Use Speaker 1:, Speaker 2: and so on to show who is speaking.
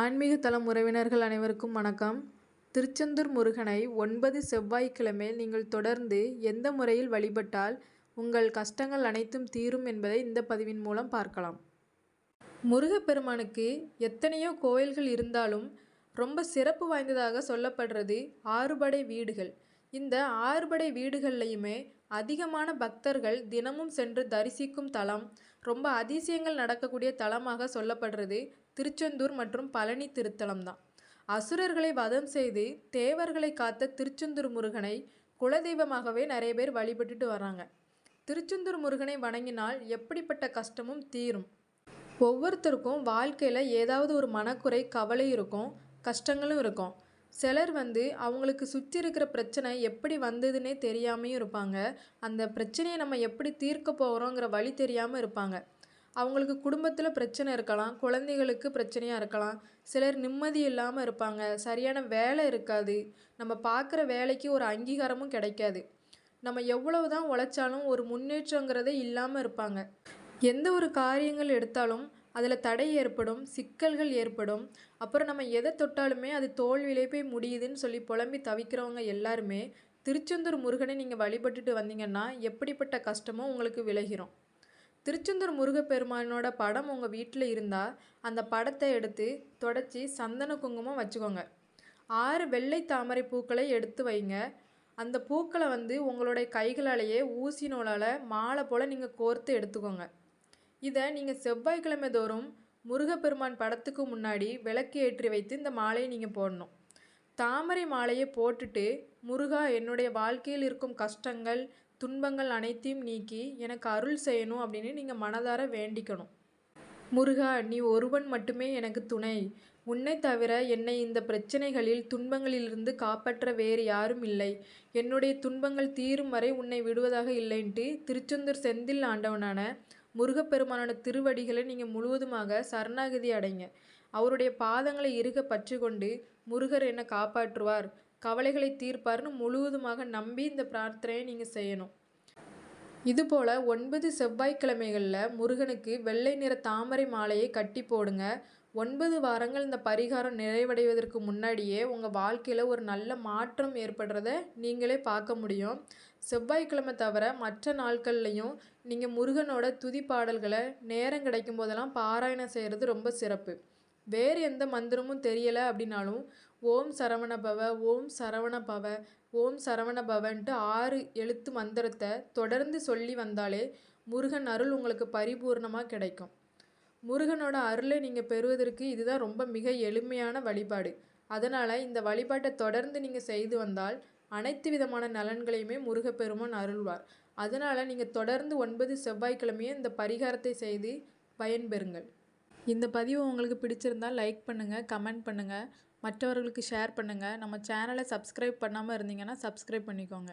Speaker 1: ஆன்மீக தளம் உறவினர்கள் அனைவருக்கும் வணக்கம். திருச்செந்தூர் முருகனை ஒன்பது செவ்வாய்க்கிழமை நீங்கள் தொடர்ந்து எந்த முறையில் வழிபட்டால் உங்கள் கஷ்டங்கள் அனைத்தும் தீரும் என்பதை இந்த பதிவின் மூலம் பார்க்கலாம். முருகப்பெருமானுக்கு எத்தனையோ கோயில்கள் இருந்தாலும் ரொம்ப சிறப்பு வாய்ந்ததாக சொல்லப்படுறது ஆறுபடை வீடுகள். இந்த ஆறுபடை வீடுகள்லையுமே அதிகமான பக்தர்கள் தினமும் சென்று தரிசிக்கும் தலம் ரொம்ப அதிசயங்கள் நடக்கக்கூடிய தலமாக சொல்லப்படுறது திருச்செந்தூர் மற்றும் பழனி திருத்தலம் தான் அசுரர்களை வதம் செய்து தேவர்களை காத்த திருச்செந்தூர் முருகனை குலதெய்வமாகவே நிறைய பேர் வழிபட்டுட்டு வராங்க திருச்செந்தூர் முருகனை வணங்கினால் எப்படிப்பட்ட கஷ்டமும் தீரும். ஒவ்வொருத்தருக்கும் வாழ்க்கையில் ஏதாவது ஒரு மனக்குறை கவலை இருக்கும் கஷ்டங்களும் இருக்கும். சிலர் வந்து அவங்களுக்கு சுற்றி இருக்கிற பிரச்சனை எப்படி வந்ததுன்னே தெரியாமையும் இருப்பாங்க. அந்த பிரச்சனையை நம்ம எப்படி தீர்க்க போகிறோங்கிற வழி தெரியாமல் இருப்பாங்க. அவங்களுக்கு குடும்பத்தில் பிரச்சனை இருக்கலாம் குழந்தைகளுக்கு பிரச்சனையாக இருக்கலாம். சிலர் நிம்மதி இல்லாமல் இருப்பாங்க. சரியான வேலை இருக்காது. நம்ம பார்க்குற வேலைக்கு ஒரு அங்கீகாரமும் கிடைக்காது. நம்ம எவ்வளவு தான் உழைச்சாலும் ஒரு முன்னேற்றங்கிறதே இல்லாமல் இருப்பாங்க. எந்த ஒரு காரியங்கள் எடுத்தாலும் அதில் தடை ஏற்படும் சிக்கல்கள் ஏற்படும். அப்புறம் நம்ம எதை தொட்டாலுமே அது தோல்வியிலே போய் முடியுதுன்னு சொல்லி புலம்பி தவிக்கிறவங்க எல்லாருமே திருச்செந்தூர் முருகனை நீங்கள் வழிபட்டுட்டு வந்தீங்கன்னா எப்படிப்பட்ட கஷ்டமும் உங்களுக்கு விலகிரும். திருச்செந்தூர் முருகப்பெருமானோட படம் உங்கள் வீட்டில் இருந்தால் அந்த படத்தை எடுத்து தொடச்சி சந்தன குங்குமம் வச்சுக்கோங்க. ஆறு வெள்ளை தாமரை பூக்களை எடுத்து வைங்க. அந்த பூக்களை வந்து உங்களுடைய கைகளாலேயே ஊசி நூலால் மாலை போல் நீங்கள் கோர்த்து எடுத்துக்கோங்க. இதை நீங்கள் செவ்வாய்க்கிழமை தோறும் முருகப்பெருமான் படத்துக்கு முன்னாடி விளக்கு ஏற்றி வைத்து இந்த மாலையை நீங்கள் போடணும். தாமரை மாலையை போட்டுட்டு முருகா என்னுடைய வாழ்க்கையில் இருக்கும் கஷ்டங்கள் துன்பங்கள் அனைத்தையும் நீக்கி எனக்கு அருள் செய்யணும் அப்படின்னு நீங்கள் மனதார வேண்டிக்கணும். முருகா நீ ஒருவன் மட்டுமே எனக்கு துணை. உன்னை தவிர என்னை இந்த பிரச்சனைகளில் துன்பங்களிலிருந்து காப்பாற்ற வேறு யாரும் இல்லை. என்னுடைய துன்பங்கள் தீரும் வரை உன்னை விடுவதாக இல்லைன்ட்டு திருச்செந்தூர் செந்தில் ஆண்டவனான முருகப்பெருமானோட திருவடிகளை நீங்கள் முழுவதுமாக சரணாகதி அடைங்க. அவருடைய பாதங்களை இருக பற்றி கொண்டு முருகர் என்னை காப்பாற்றுவார். கவலைகளை தீர்ப்பார்னு முழுவதுமாக நம்பி இந்த பிரார்த்தனையை நீங்கள் செய்யணும். இதுபோல் ஒன்பது செவ்வாய்க்கிழமைகளில் முருகனுக்கு வெள்ளை நிற தாமரை மாலையை கட்டி போடுங்க. ஒன்பது வாரங்கள் இந்த பரிகாரம் நிறைவடைவதற்கு முன்னாடியே உங்கள் வாழ்க்கையில் ஒரு நல்ல மாற்றம் ஏற்படுறத நீங்களே பார்க்க முடியும். செவ்வாய்க்கிழமை தவிர மற்ற நாட்கள்லையும் நீங்கள் முருகனோட துதி பாடல்களை நேரம் கிடைக்கும் போதெல்லாம் பாராயணம் செய்கிறது ரொம்ப சிறப்பு. வேறு எந்த மந்திரமும் தெரியலை அப்படின்னாலும் ஓம் சரவண பவ ஓம் சரவண பவ ஓம் சரவண பவன்ட்டு ஆறு எழுத்து மந்திரத்தை தொடர்ந்து சொல்லி வந்தாலே முருகன் அருள் உங்களுக்கு பரிபூர்ணமாக கிடைக்கும். முருகனோட அருளை நீங்கள் பெறுவதற்கு இதுதான் ரொம்ப மிக எளிமையான வழிபாடு. அதனால் இந்த வழிபாட்டை தொடர்ந்து நீங்கள் செய்து வந்தால் அனைத்து விதமான நலன்களையுமே முருகப்பெருமான் அருள்வார். அதனால் நீங்கள் தொடர்ந்து ஒன்பது செவ்வாய்க்கிழமையே இந்த பரிகாரத்தை செய்து பயன்பெறுங்கள். இந்த பதிவு உங்களுக்கு பிடிச்சிருந்தால் லைக் பண்ணுங்கள் கமெண்ட் பண்ணுங்கள் மற்றவர்களுக்கு ஷேர் பண்ணுங்கள் நம்ம சேனலை சப்ஸ்கிரைப் பண்ணாமல் இருந்தீங்கன்னா சப்ஸ்கிரைப் பண்ணிக்கோங்க.